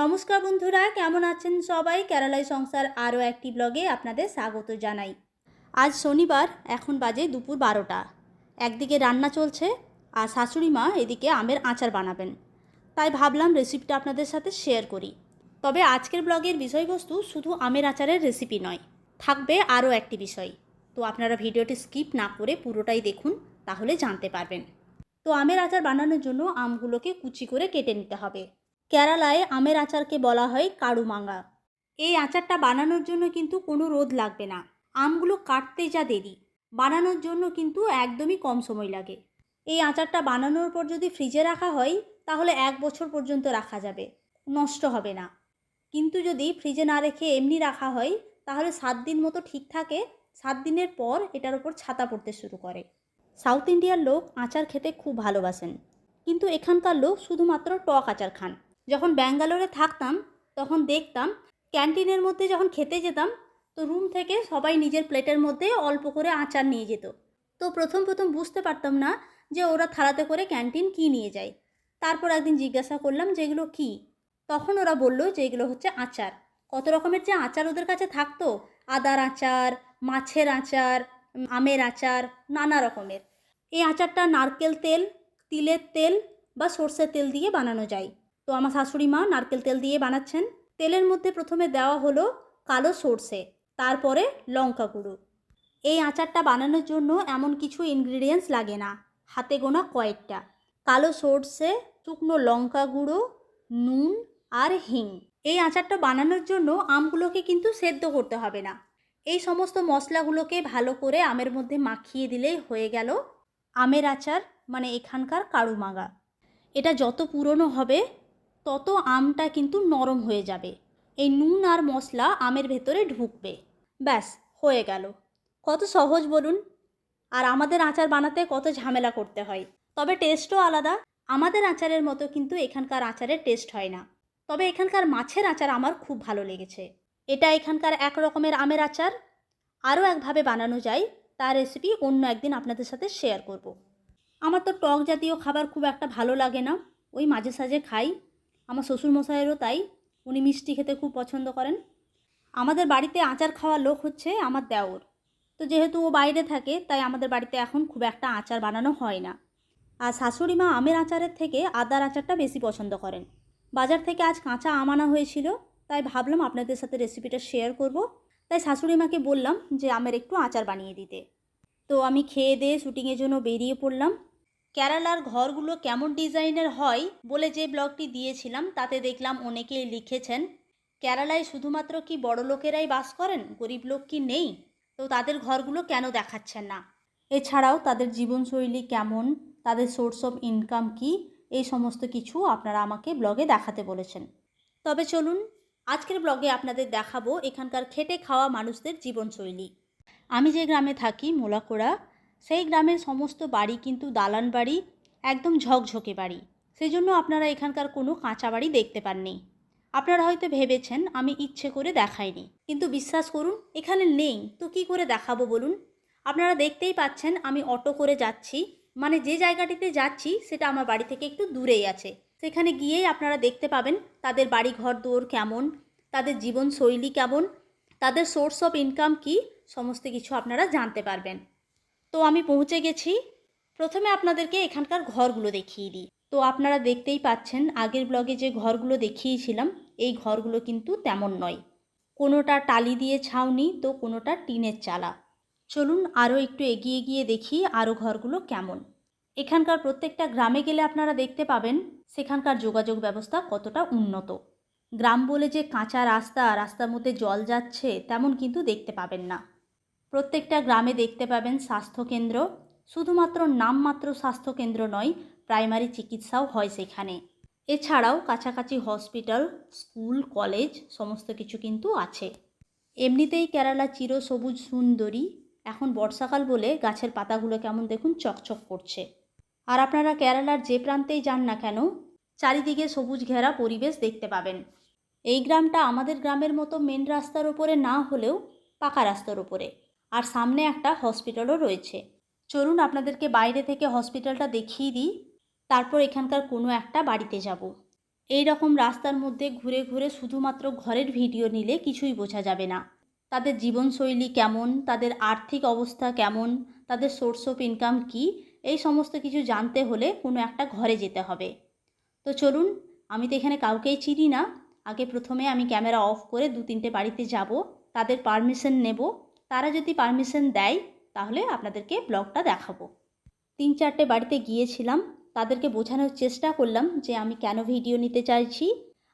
নমস্কার বন্ধুরা, কেমন আছেন সবাই? কেরালাই সংসার আরও একটি ব্লগে আপনাদের স্বাগত জানাই। আজ শনিবার, এখন বাজে দুপুর বারোটা। একদিকে রান্না চলছে, আর শাশুড়ি মা এদিকে আমের আচার বানাবেন। তাই ভাবলাম রেসিপিটা আপনাদের সাথে শেয়ার করি। তবে আজকের ব্লগের বিষয়বস্তু শুধু আমের আচারের রেসিপি নয়, থাকবে আরও একটি বিষয়। তো আপনারা ভিডিওটি স্কিপ না করে পুরোটাই দেখুন, তাহলে জানতে পারবেন। তো আমের আচার বানানোর জন্য আমগুলোকে কুচি করে কেটে নিতে হবে। কেরালায় আমের আচারকে বলা হয় কাড়ুমাঙ্গা। এই আচারটা বানানোর জন্য কিন্তু কোনো রোদ লাগবে না। আমগুলো কাটতে যা দেরি, বানানোর জন্য কিন্তু একদমই কম সময় লাগে। এই আচারটা বানানোর পর যদি ফ্রিজে রাখা হয়, তাহলে এক বছর পর্যন্ত রাখা যাবে, নষ্ট হবে না। কিন্তু যদি ফ্রিজে না রেখে এমনি রাখা হয়, তাহলে সাত দিন মতো ঠিক থাকে, সাত দিনের পর এটার উপর ছাতা পড়তে শুরু করে। সাউথ ইন্ডিয়ার লোক আচার খেতে খুব ভালোবাসেন। কিন্তু এখানকার লোক শুধুমাত্র টক আচার খান। যখন ব্যাঙ্গালোরে থাকতাম, তখন দেখতাম ক্যান্টিনের মধ্যে যখন খেতে যেতাম, তো রুম থেকে সবাই নিজের প্লেটের মধ্যে অল্প করে আচার নিয়ে যেত। তো প্রথম প্রথম বুঝতে পারতাম না যে ওরা থালাতে করে ক্যান্টিন কী নিয়ে যায়। তারপর একদিন জিজ্ঞাসা করলাম যে এগুলো কী? তখন ওরা বলল যে এগুলো হচ্ছে আচার। কত রকমের যে আচার ওদের কাছে থাকতো? আদার আচার, মাছের আচার, আমের আচার, নানা রকমের। এই আচারটা নারকেল তেল, তিলের তেল বা সর্ষের তেল দিয়ে বানানো যায়। তো আমার শাশুড়ি মা নারকেল তেল দিয়ে বানাচ্ছেন। তেলের মধ্যে প্রথমে দেওয়া হলো কালো সর্ষে, তারপরে লঙ্কা গুঁড়ো। এই আচারটা বানানোর জন্য এমন কিছু ইনগ্রিডিয়েন্টস লাগে না। হাতে গোনা কয়েকটা। কালো সর্ষে, শুকনো লঙ্কা গুঁড়ো, নুন আর হিং। এই আচারটা বানানোর জন্য আমগুলোকে কিন্তু সেদ্ধ করতে হবে না। এই সমস্ত মশলাগুলোকে ভালো করে আমের মধ্যে মাখিয়ে দিলেই হয়ে গেল আমের আচার মানে এখানকার কাড়ুমাগা এটা যত পুরনো হবে তত আমটা কিন্তু নরম হয়ে যাবে। এই নুন আর মশলা আমের ভেতরে ঢুকবে। ব্যাস, হয়ে গেল। কত সহজ বলুন। আর আমাদের আচার বানাতে কত ঝামেলা করতে হয়। তবে টেস্টও আলাদা। আমাদের আচারের মতো কিন্তু এখানকার আচারের টেস্ট হয় না। তবে এখানকার মাছের আচার আমার খুব ভালো লেগেছে। এটা এখানকার এক রকমের আমের আচার। আরও একভাবে বানানো যায়, তার রেসিপি অন্য একদিন আপনাদের সাথে শেয়ার করব। আমার তো টক জাতীয় খাবার খুব একটা ভালো লাগে না। ওই মাঝে সাঝে খাই। আমার শ্বশুরমশাইয়েরও তাই। উনি মিষ্টি খেতে খুব পছন্দ করেন। আমাদের বাড়িতে আচার খাওয়ার লোক হচ্ছে আমার দেওর। তো যেহেতু ও বাইরে থাকে, তাই আমাদের বাড়িতে এখন খুব একটা আচার বানানো হয় না। আর শাশুড়ি মা আমের আচারের থেকে আদার আচারটা বেশি পছন্দ করেন। বাজার থেকে আজ কাঁচা আম আনা হয়েছিল, তাই ভাবলাম আপনাদের সাথে রেসিপিটা শেয়ার করব। তাই শাশুড়ি মাকে বললাম যে আমের একটু আচার বানিয়ে দিতে। তো আমি খেয়ে দিয়ে শুটিংয়ের জন্য বেরিয়ে পড়লাম। কেরালার ঘরগুলো কেমন ডিজাইনের হয় বলে যে ব্লগটি দিয়েছিলাম, তাতে দেখলাম অনেকেই লিখেছেন, কেরালায় শুধুমাত্র কি বড় লোকেরাই বাস করেন? গরিব লোক কি নেই? তো তাদের ঘরগুলো কেন দেখাচ্ছেন না? এছাড়াও তাদের জীবনশৈলী কেমন? তাদের সোর্স অফ ইনকাম কি? এই সমস্ত কিছু আপনারা আমাকে ব্লগে দেখাতে বলেছেন। তবে চলুন, আজকের ব্লগে আপনাদের দেখাবো এখানকার খেটে খাওয়া মানুষদের জীবনশৈলী। আমি যে গ্রামে থাকি, মোলাকোড়া সেই গ্রামের সমস্ত বাড়ি কিন্তু দালান বাড়ি, একদম ঝকঝকে বাড়ি। সেই জন্য আপনারা এখানকার কোনো কাঁচা বাড়ি দেখতে পাননি। আপনারা হয়তো ভেবেছেন আমি ইচ্ছে করে দেখাইনি। কিন্তু বিশ্বাস করুন, এখানে নেই। তো কি করে দেখাবো বলুন? আপনারা দেখতেই পাচ্ছেন আমি অটো করে যাচ্ছি। মানে যে জায়গাটিতে যাচ্ছি, সেটা আমার বাড়ি থেকে একটু দূরেই আছে। সেখানে গিয়েই আপনারা দেখতে পাবেন তাদের বাড়ি ঘর দৌড় কেমন, তাদের জীবনশৈলী কেমন, তাদের সোর্স অফ ইনকাম কি, সমস্ত কিছু আপনারা জানতে পারবেন। তো আমি পৌঁছে গেছি। প্রথমে আপনাদেরকে এখানকার ঘরগুলো দেখিয়ে দিই। তো আপনারা দেখতেই পাচ্ছেন, আগের ব্লগে যে ঘরগুলো দেখিয়েছিলাম, এই ঘরগুলো কিন্তু তেমন নয়। কোনোটা টালি দিয়ে ছাউনি, তো কোনোটা টিনের চালা। চলুন আরও একটু এগিয়ে গিয়ে দেখি আরও ঘরগুলো কেমন। এখানকার প্রত্যেকটা গ্রামে গেলে আপনারা দেখতে পাবেন, সেখানকার যোগাযোগ ব্যবস্থা কতটা উন্নত। গ্রাম বলে যে কাঁচা রাস্তা, রাস্তার মধ্যে জল যাচ্ছে, তেমন কিন্তু দেখতে পাবেন না। প্রত্যেকটা গ্রামে দেখতে পাবেন স্বাস্থ্যকেন্দ্র। শুধুমাত্র নামমাত্র স্বাস্থ্যকেন্দ্র নয়, প্রাইমারি চিকিৎসাও হয় সেখানে। এছাড়াও কাছাকাছি হসপিটাল, স্কুল, কলেজ সমস্ত কিছু কিন্তু আছে। এমনিতেই কেরালা চিরসবুজ সুন্দরী। এখন বর্ষাকাল বলে গাছের পাতাগুলো কেমন দেখুন চকচক করছে। আর আপনারা কেরালার যে প্রান্তেই যান না কেন, চারিদিকে সবুজ ঘেরা পরিবেশ দেখতে পাবেন। এই গ্রামটা আমাদের গ্রামের মতো মেন রাস্তার ওপরে না হলেও পাকা রাস্তার ওপরে। আর সামনে একটা হসপিটালও রয়েছে। চলুন আপনাদেরকে বাইরে থেকে হসপিটালটা দেখিয়ে দিই। তারপর এখানকার কোনো একটা বাড়িতে যাব। এই রকম রাস্তার মধ্যে ঘুরে ঘুরে শুধুমাত্র ঘরের ভিডিও নিলে কিছুই বোঝা যাবে না। তাদের জীবনশৈলী কেমন? তাদের আর্থিক অবস্থা কেমন? তাদের সোর্স অফ ইনকাম কী? এই সমস্ত কিছু জানতে হলে কোনো একটা ঘরে যেতে হবে। তো চলুন, আমি তো এখানে কাউকেই চিনি না। আগে প্রথমে আমি ক্যামেরা অফ করে দু তিনটে বাড়িতে যাব। তাদের পারমিশন নেব। তারা যদি পারমিশন দেয়, তাহলে আপনাদেরকে ব্লগটা দেখাবো। তিন চারটে বাড়িতে গিয়েছিলাম, তাদেরকে বোঝানোর চেষ্টা করলাম যে আমি কেন ভিডিও নিতে চাইছি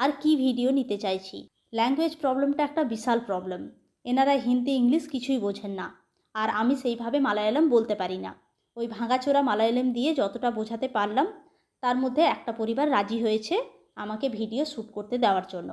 আর কি ভিডিও নিতে চাইছি। ল্যাঙ্গুয়েজ প্রবলেমটা একটা বিশাল প্রবলেম এনারা হিন্দি, ইংলিশ কিছুই বোঝেন না। আর আমি সেইভাবে মালায়ালাম বলতে পারি না। ওই ভাঙাচোরা মালায়ালাম দিয়ে যতটা বোঝাতে পারলাম, তার মধ্যে একটা পরিবার রাজি হয়েছে আমাকে ভিডিও শ্যুট করতে দেওয়ার জন্য।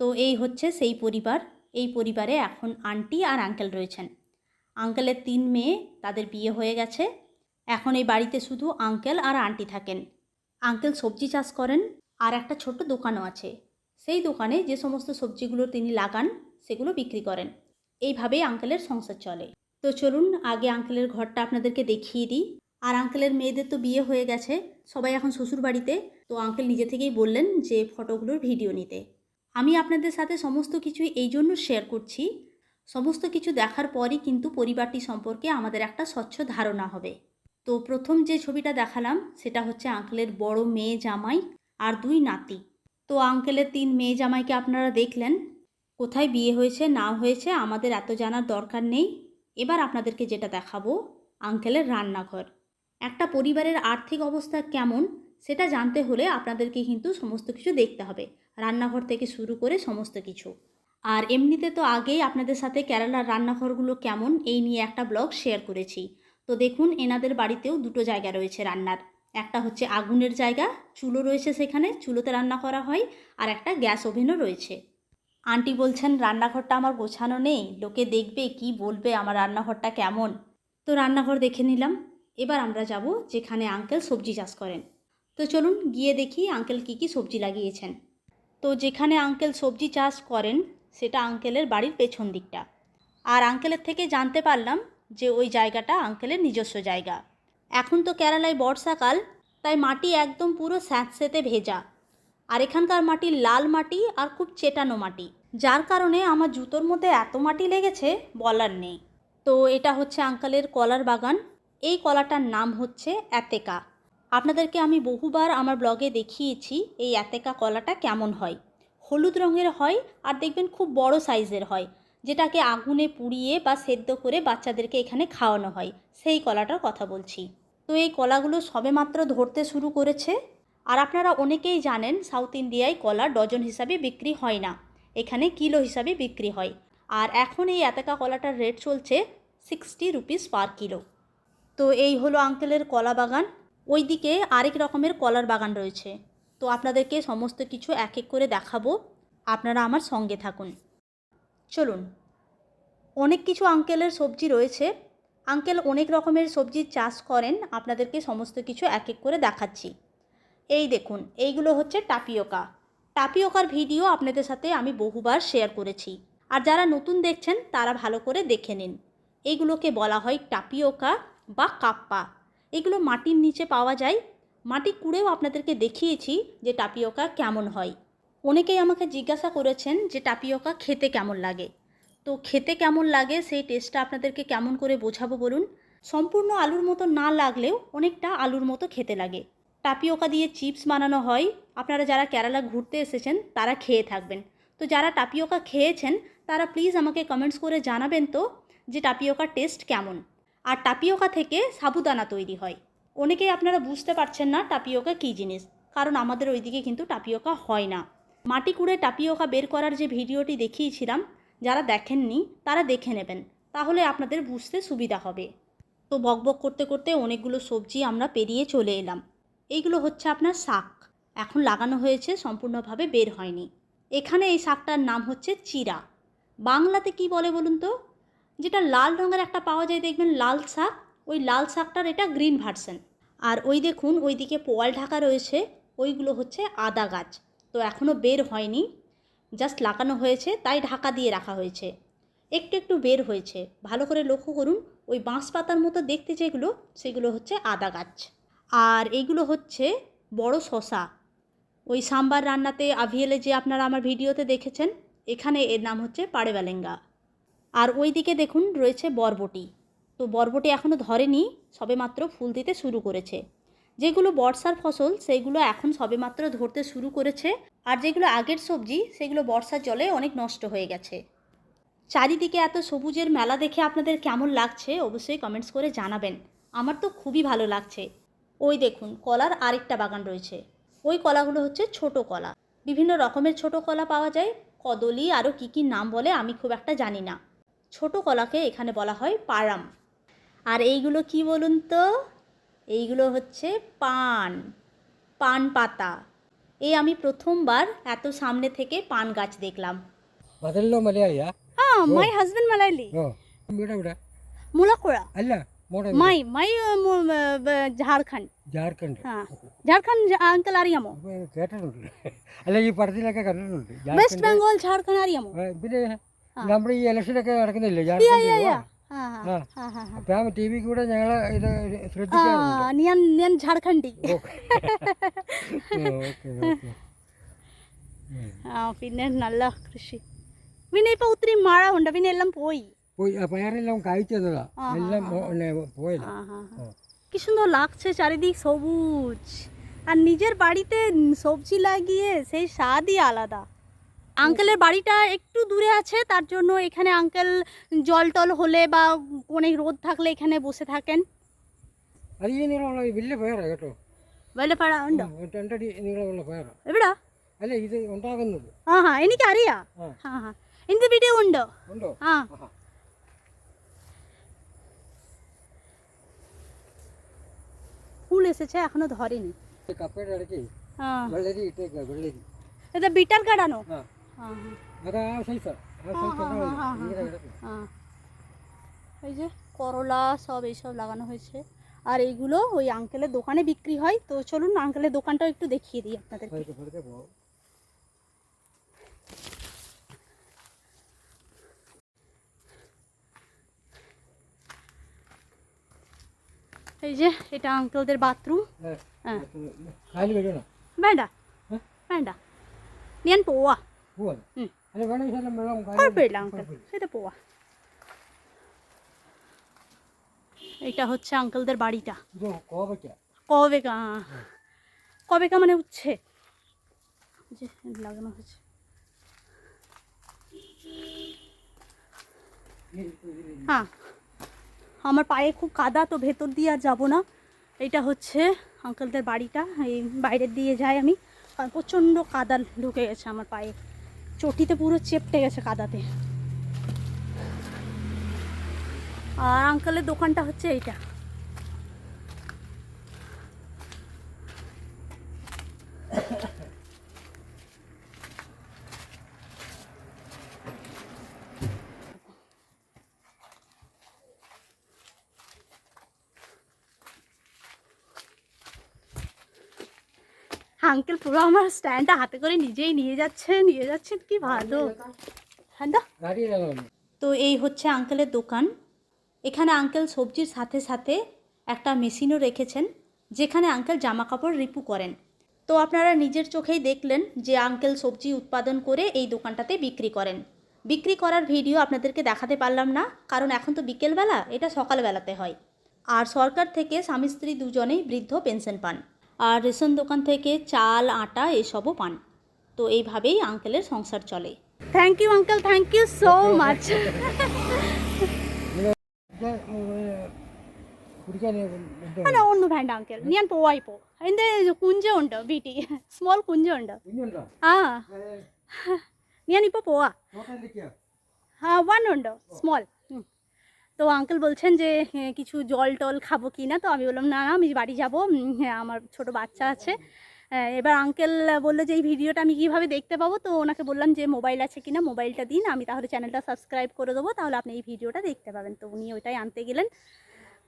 তো এই হচ্ছে সেই পরিবার। এই পরিবারে এখন আন্টি আর আঙ্কেল রয়েছেন। আঙ্কেলের তিন মেয়ে, তাদের বিয়ে হয়ে গেছে। এখন এই বাড়িতে শুধু আঙ্কেল আর আন্টি থাকেন। আঙ্কেল সবজি চাষ করেন আর একটা ছোট্ট দোকানও আছে। সেই দোকানে যে সমস্ত সবজিগুলো তিনি লাগান, সেগুলো বিক্রি করেন। এইভাবেই আঙ্কেলের সংসার চলে। তো চলুন, আগে আঙ্কেলের ঘরটা আপনাদেরকে দেখিয়ে দিই। আর আঙ্কেলের মেয়েদের তো বিয়ে হয়ে গেছে, সবাই এখন শ্বশুর বাড়িতে তো আঙ্কেল নিজে থেকেই বললেন যে ফটোগুলোর ভিডিও নিতে। আমি আপনাদের সাথে সমস্ত কিছু এই জন্য শেয়ার করছি। সমস্ত কিছু দেখার পরই কিন্তু পরিবারটি সম্পর্কে আমাদের একটা স্বচ্ছ ধারণা হবে। তো প্রথম যে ছবিটা দেখালাম, সেটা হচ্ছে আঙ্কেলের বড় মেয়ে জামাই আর দুই নাতি। তো আঙ্কেলের তিন মেয়ে জামাইকে আপনারা দেখলেন। কোথায় বিয়ে হয়েছে, না হয়েছে, আমাদের এত জানার দরকার নেই। এবার আপনাদেরকে যেটা দেখাবো, আঙ্কেলের রান্নাঘর। একটা পরিবারের আর্থিক অবস্থা কেমন, সেটা জানতে হলে আপনাদেরকে কিন্তু সমস্ত কিছু দেখতে হবে। রান্নাঘর থেকে শুরু করে সমস্ত কিছু। আর এমনিতে তো আগেই আপনাদের সাথে কেরালার রান্নাঘরগুলো কেমন, এই নিয়ে একটা ব্লগ শেয়ার করেছি। তো দেখুন, এনাদের বাড়িতেও দুটো জায়গা রয়েছে রান্নার। একটা হচ্ছে আগুনের জায়গা, চুলো রয়েছে সেখানে, চুলোতে রান্না করা হয়, আর একটা গ্যাস ওভেনও রয়েছে। আন্টি বলছেন, রান্নাঘরটা আমার গোছানো নেই, লোকে দেখবে কি বলবে আমার রান্নাঘরটা কেমন? তো রান্নাঘর দেখে নিলাম। এবার আমরা যাব যেখানে আঙ্কেল সবজি চাষ করেন। তো চলুন গিয়ে দেখি আঙ্কেল কি কি সবজি লাগিয়েছেন। তো যেখানে আঙ্কেল সবজি চাষ করেন, সেটা আঙ্কেলের বাড়ির পেছন দিকটা। আর আঙ্কেলের থেকে জানতে পারলাম যে ওই জায়গাটা আঙ্কেলের নিজস্ব জায়গা। এখন তো কেরালায় বর্ষাকাল, তাই মাটি একদম পুরো স্যাঁতসেতে ভেজা। আর এখানকার মাটি লাল মাটি আর খুব চেটানো মাটি। যার কারণে আমার জুতোর মধ্যে এত মাটি লেগেছে, বলার নেই। তো এটা হচ্ছে আঙ্কেলের কলার বাগান। এই কলাটার নাম হচ্ছে অ্যাতেকা আপনাদেরকে আমি বহুবার আমার ব্লগে দেখিয়েছি এই অ্যাতেকা কলাটা কেমন হয়। হলুদ রঙের হয় আর দেখবেন খুব বড় সাইজের হয়, যেটাকে আগুনে পুড়িয়ে বা সেদ্ধ করে বাচ্চাদেরকে এখানে খাওয়ানো হয়। সেই কলাটার কথা বলছি। তো এই কলাগুলো সবেমাত্র ধরতে শুরু করেছে। আর আপনারা অনেকেই জানেন সাউথ ইন্ডিয়ায় কলা ডজন হিসাবে বিক্রি হয় না, এখানে কিলো হিসাবে বিক্রি হয়। আর এখন এই এতেকা কলাটার রেট চলছে সিক্সটি রুপিস পার কিলো। তো এই হলো আঙ্কেলের কলা বাগান। ওইদিকে আরেক রকমের কলার বাগান রয়েছে। তো আপনাদেরকে সমস্ত কিছু এক এক করে দেখাবো। আপনারা আমার সঙ্গে থাকুন। চলুন। অনেক কিছু আঙ্কেলের সবজি রয়েছে। আঙ্কেল অনেক রকমের সবজির চাষ করেন। আপনাদেরকে সমস্ত কিছু এক এক করে দেখাচ্ছি। এই দেখুন, এইগুলো হচ্ছে টাপিওকা। টাপিওকার ভিডিও আপনাদের সাথে আমি বহুবার শেয়ার করেছি। আর যারা নতুন দেখছেন, তারা ভালো করে দেখে নিন। এইগুলোকে বলা হয় টাপিওকা বা কাপ্পা। এগুলো মাটির নিচে পাওয়া যায়। মাটি কুড়েও আপনাদেরকে দেখিয়েছি যে টাপিওকা কেমন হয়। অনেকেই আমাকে জিজ্ঞাসা করেছেন যে টাপিওকা খেতে কেমন লাগে। তো খেতে কেমন লাগে সেই টেস্টটা আপনাদেরকে কেমন করে বোঝাবো বলুন? সম্পূর্ণ আলুর মতো না লাগলেও অনেকটা আলুর মতো খেতে লাগে। টাপিওকা দিয়ে চিপস বানানো হয়। আপনারা যারা কেরালা ঘুরতে এসেছেন তারা খেয়ে থাকবেন। তো যারা টাপিওকা খেয়েছেন তারা প্লিজ আমাকে কমেন্টস করে জানাবেন তো যে টাপিওকার টেস্ট কেমন। আর টাপিওকা থেকে সাবুদানা তৈরি হয়। অনেকেই আপনারা বুঝতে পারছেন না টাপিওকা কী জিনিস, কারণ আমাদের ওইদিকে কিন্তু টাপিওকা হয় না। মাটি কুড়ে টাপিওকা বের করার যে ভিডিওটি দেখিয়েছিলাম, যারা দেখেননি তারা দেখে নেবেন, তাহলে আপনাদের বুঝতে সুবিধা হবে। তো বকবক করতে করতে অনেকগুলো সবজি আমরা পেরিয়ে চলে এলাম। এইগুলো হচ্ছে আপনার শাক। এখন লাগানো হয়েছে, সম্পূর্ণভাবে বের হয়নি। এখানে এই শাকটার নাম হচ্ছে চিরা। বাংলাতে কি বলে বলুন তো? যেটা লাল রঙের একটা পাওয়া যায়, দেখবেন লাল শাক, ওই লাল শাকটার এটা গ্রিন ভার্সন আর ওই দেখুন, ওইদিকে পোয়াল ঢাকা রয়েছে, ওইগুলো হচ্ছে আদা গাছ। তো এখনও বের হয়নি জাস্ট লাগানো হয়েছে, তাই ঢাকা দিয়ে রাখা হয়েছে। একটু একটু বের হয়েছে, ভালো করে লক্ষ্য করুন, ওই বাঁশ পাতার মতো দেখতে যেগুলো, সেগুলো হচ্ছে আদা গাছ। আর এইগুলো হচ্ছে বড় শশা ওই সাম্বার রান্নাতে আভিয়েলে যে আপনারা আমার ভিডিওতে দেখেছেন, এখানে এর নাম হচ্ছে পাড়েবালেঙ্গা আর ওই দিকে দেখুন রয়েছে বরবটি। তো বরবটি এখনও ধরেনি, সবেমাত্র ফুল দিতে শুরু করেছে। যেগুলো বর্ষার ফসল সেইগুলো এখন সবেমাত্র ধরতে শুরু করেছে। আর যেগুলো আগের সবজি, সেগুলো বর্ষার জলে অনেক নষ্ট হয়ে গেছে। চারিদিকে এত সবুজের মেলা দেখে আপনাদের কেমন লাগছে, অবশ্যই কমেন্টস করে জানাবেন। আমার তো খুবই ভালো লাগছে। ওই দেখুন, কলার আরেকটা বাগান রয়েছে। ওই কলাগুলো হচ্ছে ছোট কলা। বিভিন্ন রকমের ছোট কলা পাওয়া যায়। কদলি আরও কী কী নাম বলে আমি খুব একটা জানি না। ছোট কলাকে এখানে বলা হয় পারাম। আর এইগুলো কি বলুন তো? এইগুলো হচ্ছে পান পান পাতা। এই আমি প্রথমবার এত সামনে থেকে পান গাছ দেখলাম। বাদাল্লো মালায়া হ্যাঁ মাই হাজবেন্ড মালায়ালি আল্লাহ মাই মাই ঝাড়খণ্ড। ঝাড়খণ্ড? হ্যাঁ, ঝাড়খণ্ড আঙ্কল അറിയാമോ കേട്ടിട്ടുണ്ട് അല്ല ഈ പടത്തിലൊക്കെ ঝাড়খণ্ড? നമ്മുടെ ഈ ഇലക്ഷനൊക്കെ നടക്കുന്നില്ലേ യാ, ജാർഖണ്ഡിൽ യാ, ആ. യാ. ആ, ആ, ആ. ആ, ആ, ആ. അപ്പൊ ആ ടി വി കൂടെ ഞങ്ങള് ഇത് ആ, ശ്രദ്ധിക്കാറുണ്ട് ഞാൻ ഞാൻ ഝാർഖണ്ഡി ഓക്കെ ഓക്കെ ആ പിന്നെ നല്ല കൃഷി പിന്നെ ഇപ്പൊ ഒത്തിരി മഴ ഉണ്ട് പിന്നെ എല്ലാം പോയി പോയി ആ പയറെല്ലാം കായ്ച്ചു തന്നതാ ആ, ആ, എല്ലാം പിന്നെ പോയതാ হ্যাঁ হ্যাঁ ও। কি সুন্দর লাগছে চারিদিক সবুজ আর নিজের বাড়িতে সবজি লাগিয়ে সেই স্বাদই আলাদা আঙ্কেলের বাড়িটা একটু দূরে আছে তার জন্য এখানে আঙ্কেল জল টল হলে বা অনেক রোদ থাকলে এখানে বসে থাকেন അത് ഈ നീളമുള്ള ഈ വലിയ പയറാ കേട്ടോ വെള്ളപ്പാട ഉണ്ടോ ഉം, രണ്ടടി നീളമുള്ള പയറാ എവിടാ അല്ല ഇത് ഉണ്ടാകുന്നത് ആ ഹാ എനിക്കറിയാം ആ. ആ ഹാ എന്ത് വീഡിയോ ഉണ്ടോ ഉണ്ടോ ആ ആഹാ. ফুল এসেছে এখনো ধরেনি ഈ കപ്പയുടെ ഇടയ്ക്ക് হ্যাঁ വെള്ളരി ഇട്ടേക്ക വെള്ളരി এটা বিটার কাটানো ആ হ্যাঁ হ্যাঁ, হ্যাঁ, হ্যাঁ, এই যে করলা সব এইসব লাগানো হয়েছে। আর এইগুলো ওই আঙ্কেলের দোকানে বিক্রি হয়। তো চলুন আঙ্কেলের দোকানটাও একটু দেখিয়ে দিই আপনাদের এই যে এটা আঙ্কেলদের বাথরুম। হ্যাঁ বেডা বেডা নিয়েন পোয়া വേണ്ട ഞാൻ പോവാ പോവാ ഉം. അല്ല വേണമെങ്കിൽ ശകലം വെള്ളം കാലിൽ കുഴപ്പമില്ല আঙ্কেল সেটা পোয়া এটা হচ্ছে আঙ্কেলদের বাড়িটা ഇത് കോവയ്ക്ക কবেকা কবেকা মানে উচ্ছে যে লাগানো হয়েছে হ্যাঁ আমার পায়ে খুব কাদা তো ভেতর দিয়ে আর যাবো না এটা হচ্ছে আঙ্কেলদের বাড়িটা এই বাইরের দিয়ে যাই আমি কারণ প্রচণ্ড কাদা ঢুকে গেছে আমার পায়ে চটিতে পুরো চেপটে গেছে কাদাতে। আর আঙ্কালের দোকানটা হচ্ছে এইটা। আঙ্কেল পুরো আমার স্ট্যান্ডটা হাতে করে নিজেই নিয়ে যাচ্ছেন নিয়ে যাচ্ছেন কি ভালো। হ্যাঁ তো এই হচ্ছে আঙ্কেলের দোকান। এখানে আঙ্কেল সবজির সাথে সাথে একটা মেশিনও রেখেছেন যেখানে আঙ্কেল জামা কাপড় রিপু করেন। তো আপনারা নিজের চোখেই দেখলেন যে আঙ্কেল সবজি উৎপাদন করে এই দোকানটাতে বিক্রি করেন। বিক্রি করার ভিডিও আপনাদেরকে দেখাতে পারলাম না কারণ এখন তো বিকেলবেলা এটা সকালবেলাতে হয়। আর সরকার থেকে স্বামী স্ত্রী দুজনেই বৃদ্ধ পেনশন পান। আর রেশন দোকান থেকে চাল আটা এসবও পান তো এইভাবেই আঙ্কেলের সংসার চলে thank you uncle thank you so much ഇത് കുടിക്കാൻ എന്തോ അല്ല ഒന്നും വേണ്ട അങ്കിൾ ഞാൻ പോവായിപ്പോ എൻ്റെ കുഞ്ചുണ്ട് വീട്ടിൽ സ്മോൾ കുഞ്ചുണ്ട് കുഞ്ഞുണ്ടോ ആ ഞാനിപ്പോൾ പോവാ നോക്കാൻ എന്തൊക്കെയാ হ্যাঁ ওয়ান উন্ড স্মল তো আঙ্কেল বলছেন যে হ্যাঁ, কিছু জল টল খাব কি না? তো আমি বললাম না না আমি বাড়ি যাব। হ্যাঁ, আমার ছোট বাচ্চা আছে। হ্যাঁ, এবার আঙ্কেল বলল যে এই ভিডিওটা আমি কীভাবে দেখতে পাবো? তো ওনাকে বললাম যে মোবাইল আছে কি না মোবাইলটা দিন আমি তাহলে চ্যানেলটা সাবস্ক্রাইব করে দেবো তাহলে আপনি এই ভিডিওটা দেখতে পাবেন। তো উনি ওইটাই আনতে গেলেন।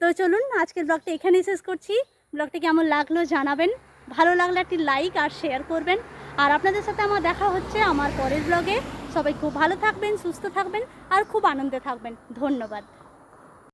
তো চলুন আজকের ব্লগটা এখানেই শেষ করছি। ব্লগটা কেমন লাগল জানাবেন। ভালো লাগলে একটি লাইক আর শেয়ার করবেন। আর আপনাদের সাথে আমার দেখা হচ্ছে আমার পরের ব্লগে সবাই খুব ভালো থাকবেন সুস্থ থাকবেন আর খুব আনন্দে থাকবেন। ধন্যবাদ।